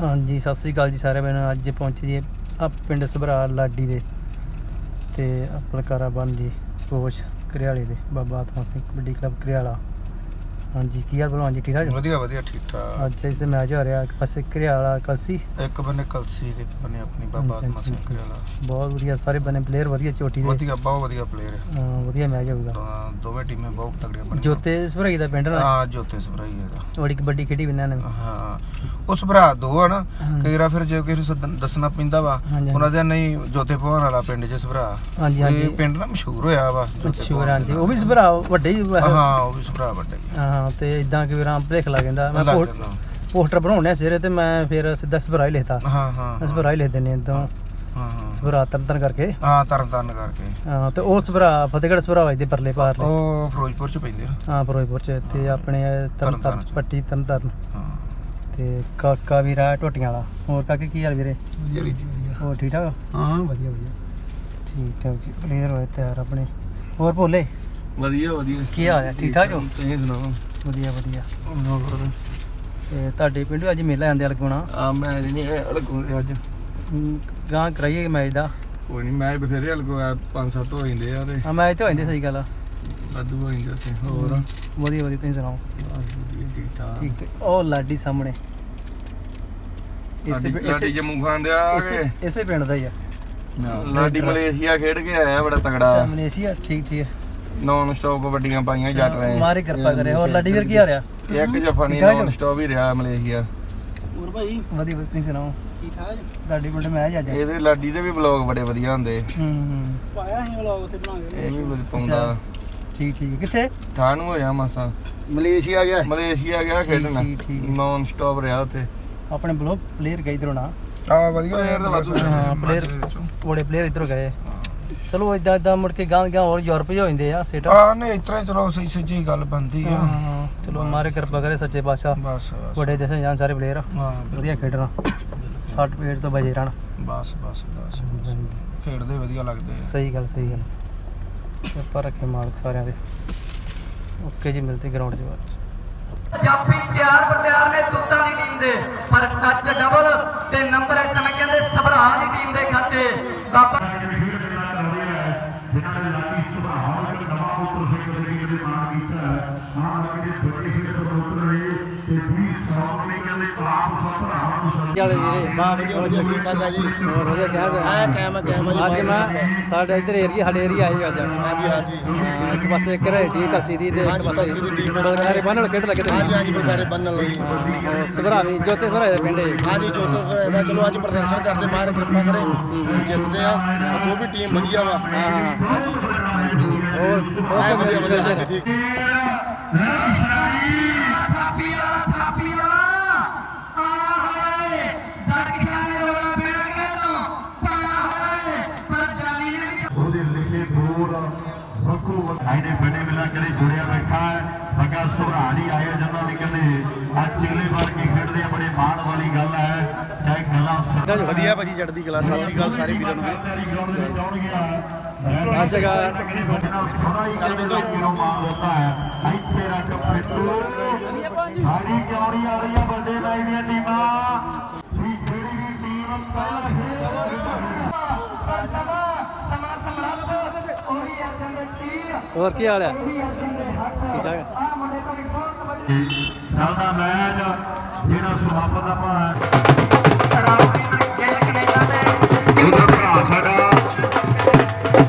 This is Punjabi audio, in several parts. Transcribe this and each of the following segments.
ਹਾਂਜੀ, ਸਤਿ ਸ੍ਰੀ ਅਕਾਲ ਜੀ ਸਾਰੇ ਮੈਨੂੰ ਅੱਜ ਪਹੁੰਚੇ ਜੀ ਆ ਪਿੰਡ ਸਭਰਾ ਲਾਡੀ ਦੇ ਤੇ ਆਪਣਾ ਕਾਰਾਬਨ ਜੀ ਕੋਚ ਕਰਿਆਲੇ ਦੇ, ਬਾਬਾ ਆਤਮਾ ਸਿੰਘ ਕਬੱਡੀ ਕਲੱਬ ਕਰਿਆਲਾ। ਹਾਂਜੀ ਕੀ ਹਾਲ ਬਲਵਾਨ ਜੀ ਠੀਕ ਠਾਕ ਵਧੀਆ ਵਧੀਆ ਠੀਕ ਠਾਕ। ਅੱਜ ਇਸ ਤੇ ਮੈਚ ਹੋ ਰਿਹਾ ਇੱਕ ਪਾਸੇ ਕਰਿਆਲਾ ਕਲਸੀ। ਇੱਕ ਬੰਨੇ ਕਲਸੀ ਇੱਕ ਬੰਨੇ ਆਪਣੀ ਬਾਬਾ ਹਾਂਜੀ, ਆਤਮਾ ਸਿੰਘ ਹਾਂਜੀ। ਬਹੁਤ ਵਧੀਆ ਸਾਰੇ ਬਨੇ ਪਲੇਅਰ ਵਧੀਆ ਚੋਟੀ ਦੇ। ਵਧੀਆ ਬਹੁਤ ਵਧੀਆ ਪਲੇਅਰ ਹੈ। ਵਧੀਆ ਮੈਚ ਹੋਊਗਾ ਤਾਂ ਦੋਵੇਂ ਟੀਮਾਂ ਬਹੁਤ ਤਗੜੀਆਂ ਬਣੀਆਂ। ਜੋਤੇ ਸਭਰਾਈ ਦਾ ਪਿੰਡ ਨਾਲ ਹਾਂ ਜੋਤੇ ਸਭਰਾਈ ਹੈਗਾ ਬੜੀ ਕਬੱਡੀ ਖੇਡੀ ਬਿਨਾਂ ਨੇ? ਹਾਂ ਉਸ ਭਰਾ ਦੋ ਆ ਨਾ ਹਾਂਜੀ। ਕਈ ਵਾਰ ਫਿਰ ਜੇ ਕਿਸੇ ਨੂੰ ਦੱਸਣਾ ਪੈਂਦਾ ਵਾ ਹਾਂਜੀ, ਉਹਨਾਂ ਦੇ ਨਹੀਂ ਜੋਤੇ ਭਵਾਨ ਵਾਲਾ ਪਿੰਡ ਜਿਸ ਭਰਾ। ਹਾਂਜੀ ਇਹ ਹਾਂਜੀ ਪਿੰਡ ਨਾ ਮਸ਼ਹੂਰ ਹੋਇਆ ਵਾ ਹਾਂਜੀ। ਦਾ। ਉਹ ਵੀ ਸਭਰਾ ਵੱਡੇ ਹੀ। ਹਾਂ ਉਹ ਵੀ ਭਰਾ ਵੱਡਾ ਹੀ। ਹਾਂ ਤੇ ਇਦਾਂ ਕਿ ਵੀਰਾਂ ਭਲੇਖ ਲੱਗ ਜਾਂਦਾ। ਮੈਂ। ਪੋਸਟਰ ਬਣਾਉਣੇ ਸਿਰੇ ਤੇ ਮੈਂ ਫਿਰ ਸਿੱਧਾ ਸਭਰਾ ਹੀ ਲਿਖਤਾ। ਹਾਂ ਹਾਂ ਸਭਰਾ ਹੀ ਲਿਖ ਦਿੰਦੇ ਇਦਾਂ। ਹਾਂ ਹਾਂ ਸਭਰਾ ਤਰਤਨ ਕਰਕੇ। ਹਾਂ ਤਰਨ ਤਾਰਨ ਕਰਕੇ। ਹਾਂ ਤੇ ਉਹ ਸਭਰਾ ਫਤਿਹਗੜ੍ਹ ਸਭਰਾ ਵਜਦੇ ਪਰਲੇ ਪਾਰ ਲੈ ਉਹ ਫਿਰੋਜ਼ਪੁਰ ਚ ਪੈਂਦੇ ਨਾ ਹਾਂ ਫਿਰੋਜ਼ਪੁਰ ਚ ਤੇ ਆਪਣੇ ਤਰਨ ਚ। ਪੱਟੀ ਤਰਨ ਤਾਰਨ ਹਾਂ। ਤੇ ਕਾਕਾ ਵੀਰਾ ਟੋਟੀਆਂ ਵਾਲਾ। ਹੋਰ ਕਾਕੇ ਕੀ ਹਾਲ ਵੀਰੇ? ਵਧੀਆ ਵਧੀਆ। ਹੋਰ ਠੀਕ ਠਾਕ? ਹਾਂ ਵਧੀਆ ਵਧੀਆ। ਠੀਕ ਹੈ ਜੀ ਪਲੇਅਰ ਹੋਏ ਤਿਆਰ ਆਪਣੇ। ਹੋਰ ਭੋਲੇ? ਵਧੀਆ ਵਧੀਆ। ਕੀ ਹਾਲ ਹੈ ਠੀਕ ਠਾਕ ਹੋ? ਤੁਸੀਂ ਸੁਣਾਓ? ਵਧੀਆ ਵਧੀਆ। ਤੇ ਤੁਹਾਡੇ ਪਿੰਡ ਅੱਜ ਮੇਲਾ ਆਂਦੇ ਲਗਾਉਣਾ ਆ ਮੈਂ ਨਹੀਂ ਅਲਗੋ ਅੱਜ। ਗਾਂ ਕਰਾਈਏ ਮੈਚ ਦਾ? ਕੋਈ ਨਹੀਂ ਮੈਂ ਬਥੇਰੇ ਅਲਗੋ ਆ ਪੰਜ ਸੱਤ ਹੋ ਜਾਂਦੇ ਆ ਤੇ ਆ ਮੈਚ ਤੇ ਹੋ ਜਾਂਦੇ ਸਹੀ ਗੱਲ ਆ। ਵਾਧੂ ਹੋ ਜਾਂਦੇ ਉੱਥੇ ਹੋਰ? ਵਧੀਆ ਵਧੀਆ ਤੁਸੀਂ ਸੁਣਾਓ? ਠੀਕ ਠਾਕ। ਠੀਕ ਤੇ ਉਹ ਲਾਡੀ ਸਾਹਮਣੇ। ਇਸੇ ਲਾਡੀ ਜੰਮੂ ਖਾਨ ਦੇ ਆ ਇਸੇ ਪਿੰਡ ਦਾ ਹੀ ਆ। ਲਾਡੀ ਮਲੇਸ਼ੀਆ ਖੇਡ ਕੇ ਆਇਆ ਬੜਾ ਤਗੜਾ। ਸਾਹਮਣੇ ਸੀ ਠੀਕ ਠੀਕ। ਨੌਨ ਸਟਾਪ ਕਬੱਡੀਆਂ ਪਾਈਆਂ ਜੱਟ ਨੇ ਮਾਰੇ ਕਿਰਪਾ ਕਰੇ ਹੋਰ ਲਾਡੀ ਵੀਰ ਕੀ ਆ? ਰਿਹਾ ਇੱਕ ਜਫਾ ਨਹੀਂ ਨੌਨ ਸਟਾਪ ਹੀ? ਰਿਹਾ ਮਲੇਸ਼ੀਆ। ਹੋਰ ਭਾਈ? ਵਧੀਆ ਵਧੀਆ ਤੁਸੀਂ ਸੁਣਾਓ? ਠੀਕ ਠਾਕ? ਲਾਡੀ ਪਿੰਡ ਮੈਚ ਅੱਜ ਇਹਦੇ ਲਾਡੀ ਦੇ ਵੀ ਬਲੌਗ ਬੜੇ ਵਧੀਆ ਹੁੰਦੇ। ਹੂੰ ਹੂੰ। ਪਾਇਆ ਸੀ ਵਲੌਗ ਤੇ ਬਣਾ ਕੇ। ਇਹ ਵੀ ਵਧੀਆ ਪਾਉਂਦਾ। ਠੀਕ ਠੀਕ। ਕਿੱਥੇ? ਠਾਣੂ ਹੋਇਆ ਮਾਸਾ। ਮਲੇਸ਼ੀਆ ਗਿਆ। ਮਲੇਸ਼ੀਆ ਗਿਆ ਖੇਡਣ। ਨੌਨ ਸਟਾਪ ਰਿਹਾ ਉੱਥੇ। ਆਪਣੇ ਬਲੋ ਪਲੇਅਰ ਗਏ ਇਧਰੋਂ ਨਾ। ਆ ਵਧੀਆ Player ਤਾਂ ਵਾਧੂ ਹਾਂ ਪਲੇਅਰ ਬੜੇ ਪਲੇਅਰ ਇਧਰੋਂ ਗਏ। ਚਲੋ ਇਦਾਂ ਇਦਾਂ ਮੁੜ ਕੇ ਗਾਂ ਗਾਂ ਹੋਰ ਯੂਰਪ ਹੋ ਜਾਂਦੇ ਆ ਸੈਟ ਆ ਨਹੀਂ ਇਸ ਤਰ੍ਹਾਂ ਹੀ ਚਲੋ ਸਹੀ ਸੱਚੀ ਗੱਲ ਬੰਦੀ ਆ। ਹਾਂ ਚਲੋ ਮਾਰੇ ਕਿਰਪਾ ਕਰੇ ਸੱਚੇ ਪਾਤਸ਼ਾਹ। ਬਸ ਬਸ। ਬੜੇ ਦੇਸਾਂ ਜਾਣ ਸਾਰੇ ਪਲੇਅਰ ਹਾਂ ਵਧੀਆ ਖੇਡਣਾ। 60 ਪਲੇਅਰ ਤੋਂ ਬਜੇ ਰਹਿਣ। ਬਸ ਬਸ ਬਸ ਬਸ। ਖੇਡਦੇ ਵਧੀਆ ਲੱਗਦੇ ਆ। ਸਹੀ ਗੱਲ ਸਹੀ ਗੱਲ। ਕਿਰਪਾ ਰੱਖੇ ਮਾਲਕ ਸਾਰਿਆਂ ਦੇ ਓਕੇ ਜੀ ਮਿਲਦੇ ਗਰਾਊਂਡ 'ਚ। ਬਾਅਦ 'ਚ। ਜਾਫੀ ਤਿਆਰ ਬਰਤਿਆਰ ਨੇ ਦੁੱਤਾਂ ਦੀ ਟੀਮ ਦੇ। ਪਰ ਟੱਚ ਡਬਲ ਬਾ ਵਧੀਆ ਵਧੀਆ ਠੀਕ ਠਾਕ ਆ ਜੀ। ਹੋਰ ਵਧੀਆ ਕਿਹਾ ਹਾਂ ਕਾਇਮ ਕਾਇਮ ਜੀ ਅੱਜ ਮੈਂ ਸਾਡੇ ਇੱਧਰ ਏਰੀਆ ਸਾਡੇ ਏਰੀਆ ਆਏ ਅੱਜ। ਹਾਂਜੀ ਹਾਂਜੀ। ਹਾਂ, ਇੱਕ ਪਾਸੇ ਘਰੇਟੀ ਕਲਸੀ ਦੀ ਤੇ ਇੱਕ ਹਾਂਜੀ, ਪਾਸੇ ਕਲਸੀ ਦੀ team। ਬਲਗਾਰੇ ਬੰਨਣ ਖੇਡ ਲੱਗੇ ਤੇ ਹਾਂਜੀ ਹਾਂਜੀ ਬੁਕਾਰੇ ਬੰਨਣ ਲਈ ਸਭਰਾਵੀ ਜੋਤੇ ਸਭਰਾਵੇ ਦੇ ਪਿੰਡ ਇਹ। ਹਾਂਜੀ ਜੋਤਸ ਹੋਇਆ ਦਾ। ਚਲੋ ਅੱਜ ਪ੍ਰਦਰਸ਼ਨ ਕਰਦੇ ਮਾਰ ਕਿਰਪਾ ਕਰੇ ਜਿੱਤਦੇ ਆ। ਉਹ ਵੀ ਟੀਮ ਵਧੀਆ ਵਾ। ਹਾਂ ਹਾਂ। ਹੋਰ ਹੋਰ ਹਾਂ ਸਭ ਵਧੀਆ ਵਧੀਆ ਵਧੀਆ ਹਾਂਜੀ ਠੀਕ ਥਾਪੀਆ ਥਾਪੀਆ ਆਹੇ ਦਰਕਸ਼ਾਂ ਨੇ ਰੋਲਾ ਪਿਆ ਕੇ ਤੋਂ ਪਾਹੇ ਪਰ ਜਾਨੀ ਨੇ ਵੀ ਉਹਦੇ ਲਿਖੇ ਬੋਰ ਬੱਕੂ ਵਖਾਈ ਦੇ ਬੜੇ ਮਿਲਾ ਕਰੇ ਜੁੜਿਆ ਬੈਠਾ ਹੈ ਸੁਭਾਣੀ ਆਏ ਜਦੋਂ ਵੀ ਕਹਿੰਦੇ ਅੱਜ ਚੇਲੇ ਵਰ ਕੇ ਖੇਡਦੇ ਆ ਬੜੇ ਮਾਣ ਵਾਲੀ ਗੱਲ ਹੈ। ਚਾਹੇ ਗੱਲਾਂ ਵਧੀਆ ਭਾਜੀ ਜੜਦੀ ਕਲਾ ਸਤਿ ਸ਼੍ਰੀ ਅਕਾਲ ਸਾਰੇ ਵੀਰਾਂ ਨੂੰ ਦੇ ਆ ਜਗ੍ਹਾ ਥੋੜਾ ਹੀ ਚੱਲ ਤੋਂ ਕਿਉਂ ਮਾਰ ਦਿੱਤਾ ਹੈ। ਇੱਥੇ ਰੱਖ ਫਿੱਟੂ ਸਾਡੀ ਕਿਉਂ ਨਹੀਂ ਆ ਰਹੀਆਂ ਵੱਡੇ ਲਾਈ ਦੀਆਂ ਟੀਮਾਂ? ਵੀ ਜਿਹੜੀ ਵੀ ਟੀਮ ਪਹਿਲਾਂ ਸਮਾਂ ਸਮਰੱਥ ਉਹੀ ਅਰਜਨ ਦੇ ਤੀਰ। ਹੋਰ ਕੀ ਹਾਲ ਹੈ ਚੱਲਦਾ ਮੈਚ, ਜਿਹੜਾ ਸਮਾਪਤ ਆਪਾਂ ਹੈ ਰਾਉਟਿੰਗ ਗਿੱਲ ਕੈਨੇਡਾ ਦੇ ਉਧਰ ਭਰਾ ਸਾਡਾ